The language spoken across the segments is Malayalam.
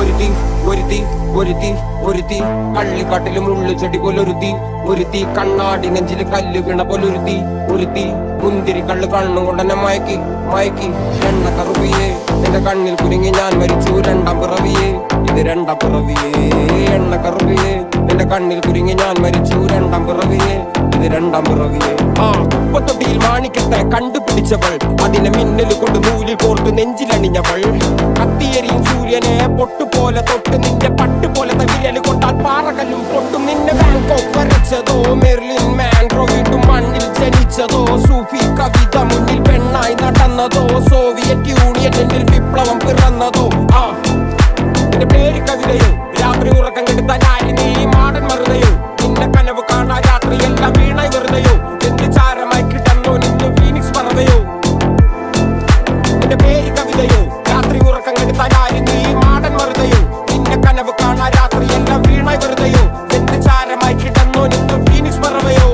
ഒരുത്തി ഒരുത്തി ഒരുത്തി ഒരുത്തി കള്ളിക്കാട്ടിലും ഉള്ളുചെടി പോലൊരുത്തി. ഒരുത്തി കണ്ണാടി നെഞ്ചിൽ കല്ല് വീണ പോലൊരുത്തി. ഒരുത്തി മുന്തിരി കള്ളു കണ്ണും കൊണ്ടെന്നെ മയക്കി മയക്കി. എണ്ണ കറുവിയേ എന്റെ കണ്ണിൽ കുരുങ്ങി ഞാൻ മരിച്ചു രണ്ടാം പിറവിയേ. ഇത് രണ്ടാം പിറവിയേ. എണ്ണ കറുവിയേ എന്റെ കണ്ണിൽ കുരുങ്ങി ഞാൻ മരിച്ചു രണ്ടാം പിറവിയേ. ഇത് രണ്ടാം പിറവിയേ. ആ കുപ്പത്തൊട്ടിയിൽ മാണിക്കത്തെ കണ്ടുപിടിച്ചവൾ. അതിനെ മിന്നൽ കൊണ്ട് നൂലിൽ കോർത്ത് നെഞ്ചിലണിഞ്ഞവൾ. കത്തിയരിയും സൂര്യനെ പൊട്ടുപോലെ തൊട്ട് നിന്റെ പട്ട് പോലെ തകിയൽ കൊണ്ടാൽ പാറകല്ലും പൊട്ടും. നിന്നെ ബാങ്കോക്ക് വരച്ചതോ മെർലിൻ മാൻഡ്രോ വീട്ടും മണ്ണിൽ ജനിച്ചതോ സൂഫി കവിത മുന്നിൽ പെണ്ണായി നടന്നതോ സോവിയറ്റ് യൂണിയനിൽ വിപ്ലവം പിറന്നതോ അതിന്റെ പേര് കവിതയോ രാത്രി ഉറക്കം കെടുത്താൻ ഈ മാടൻ മറുതയോ? നിന്നെ കനവ് കാണാൻ രാത്രി എല്ലാം വീണായി വെറുതെയോ? എന്റെ ചാരമായി കിടന്നോ നിന്നും ഫീനിക്സ് പറവയോ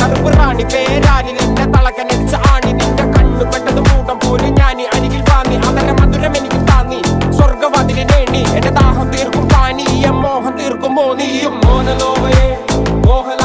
കറുപ്പ് റാണി പേരാനി നിന്നെ തളകനടിച്ച ആണി നിന്റെ കണ്ണു പെട്ടത് മൂടം പോലും ഞാൻ അരികിൽ വാങ്ങി അതര മധുരം എനിക്ക് താങ്ങി. സ്വർഗവാതിന് നേണി എന്റെ ദാഹം തീർക്കും പാനീയം മോഹം തീർക്കും മോനിയും മോനലോവയെ മോഹൻ